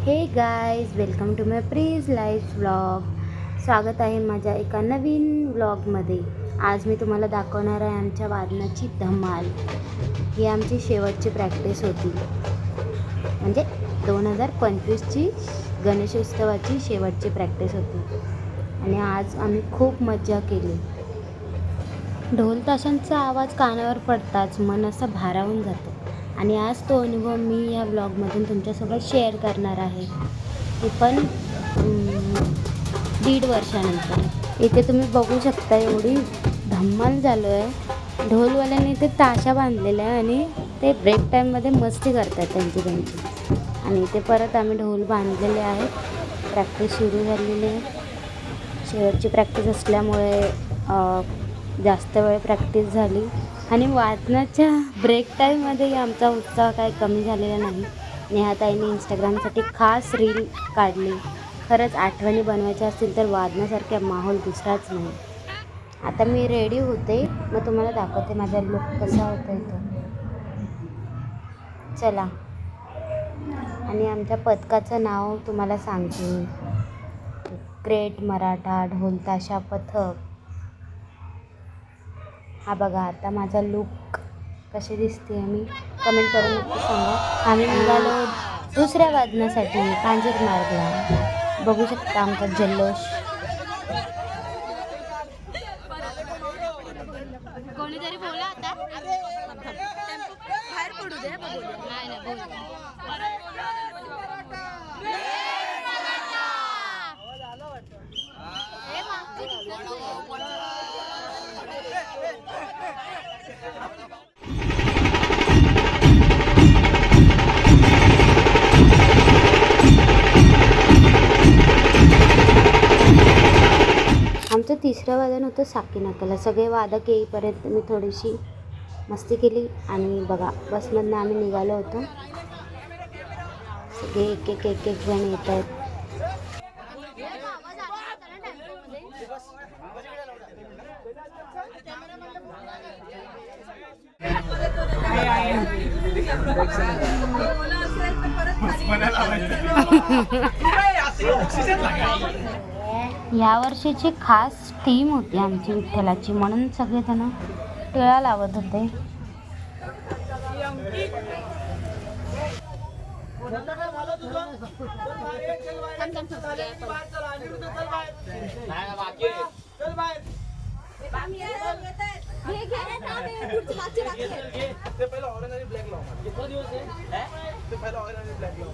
Hey guys welcome to my प्रीज life vlog स्वागत आहे माझ्या एका नवीन व्लॉगमध्ये आज मी तुम्हाला दाखवणार आहे आमच्या वादनाची धमाल. ही आमची शेवटची प्रॅक्टिस होती. म्हणजे दोन हजार पंचवीसची गणेशोत्सवाची शेवटची प्रॅक्टिस होती. आणि आज आम्ही खूप मज्जा केली. ढोल ताशांचा आवाज कानावर पडताच मन असं भारावून जातं. आणि आज तो अनुभव मी या ब्लॉगमधून तुमच्यासोबत शेअर करणार आहे. ते पण दीड वर्षानंतर. इथे तुम्ही बघू शकता एवढी धम्माल झालो आहे ढोलवाल्याने इथे ताशा बांधलेल्या आहे आणि ते ब्रेक टाईममध्ये मस्ती करतात त्यांची त्यांची. आणि इथे परत आम्ही ढोल बांधलेले आहेत. प्रॅक्टिस सुरू झालेली आहे. शेवटची प्रॅक्टिस असल्यामुळे जास्त वेळ प्रॅक्टिस झाली. आणि वादनाच्या ब्रेक टाईममध्ये आमचा उत्साह काही कमी झालेला नाही. नेहाताईने इंस्टाग्रामसाठी खास रील काढली. खरंच आठवणी बनवायच्या असतील तर वादनासारखा माहोल दुसराच नाही. आता मी रेडी होते. मग तुम्हाला दाखवते माझा लुक कसा होता तो चला. आणि आमच्या पथकाचं नाव तुम्हाला सांगते. ग्रेट मराठा ढोलताशा पथक. हा बघा आता माझा लुक कशी दिसते मी? कमेंट करून नक्की सांगा. आम्ही निघालो दुसऱ्या वादनासाठी कांजूर मार्गला. बघू शकता आमचा जल्लोष. कोणीतरी बोला आता. बाहेर पडू दे तिसरं वादन होतं साकी नाक्याला सगळे वादक येईपर्यंत मी थोडीशी मस्ती केली आणि बघा बसमधनं आम्ही निघालो होतो. सगळे एक एक एक एक जण येत आहेत. या वर्षीची खास थीम होती आमची विठ्ठलाची म्हणून सगळेजण टिळा लावत होते.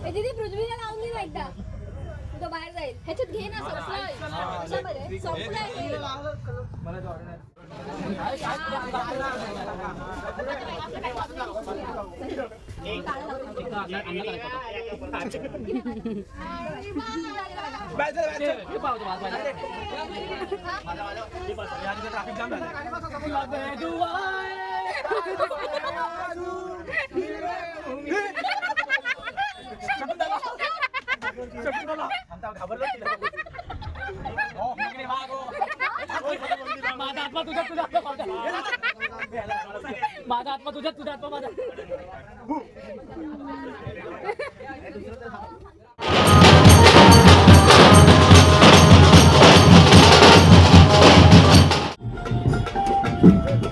दीदी पृथ्वीला लावून एकदा. तो बाहेर जाईल ह्याच्यात घे ना संपलंय कशामध्ये संपलंय माझा आत्मा तुझ्या तुझा आत्मा माझा माझा आत्मा तुझ्या तुझा आत्मा माझा आता मी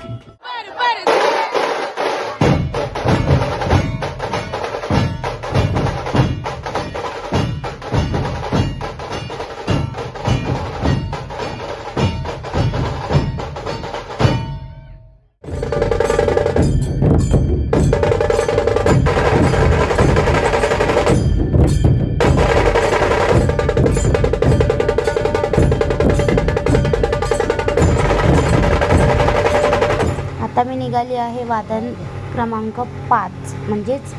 निघाली आहे वादन क्रमांक पाच म्हणजेच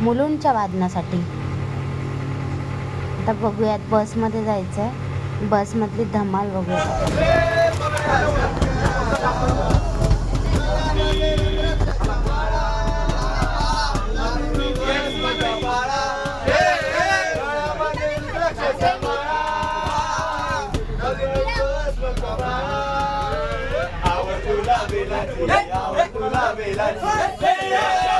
मुलुंडच्या वादनासाठी. आता बघूयात बसमध्ये जायचं आहे बसमधली धमाल बघूयात तुला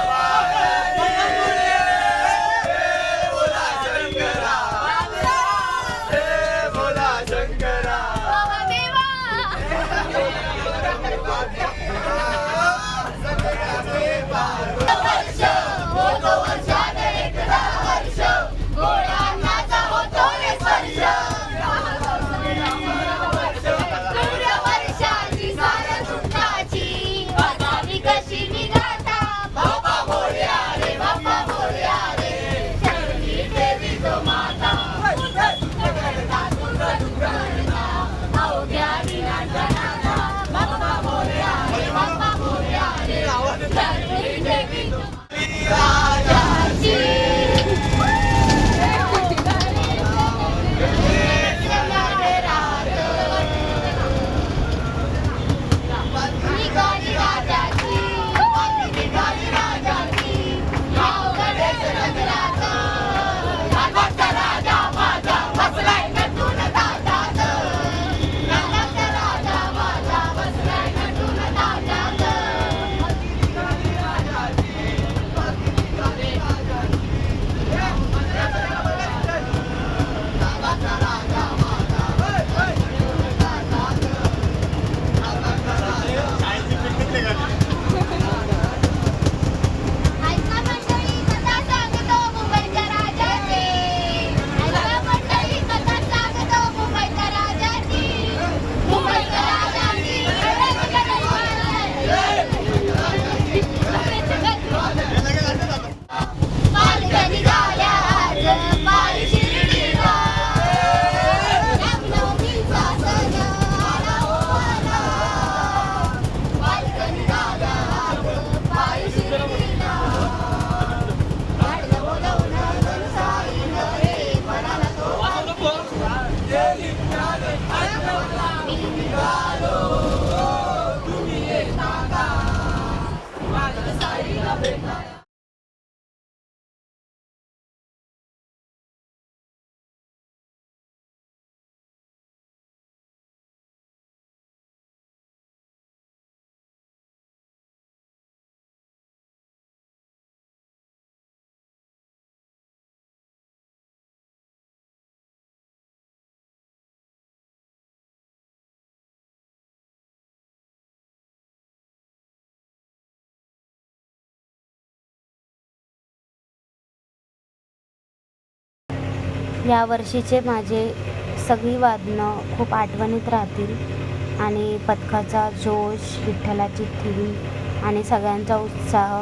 या वर्षीचे माझे सगळी वादनं खूप आठवणीत राहतील आणि पथकाचा जोश विठ्ठलाची थीम आणि सगळ्यांचा उत्साह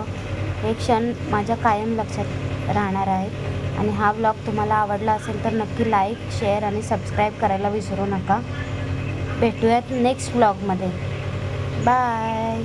हे क्षण माझ्या कायम लक्षात राहणार आहेत. आणि हा ब्लॉग तुम्हाला आवडला असेल तर नक्की लाईक शेअर आणि सबस्क्राईब करायला विसरू नका. भेटूयात नेक्स्ट ब्लॉगमध्ये बाय.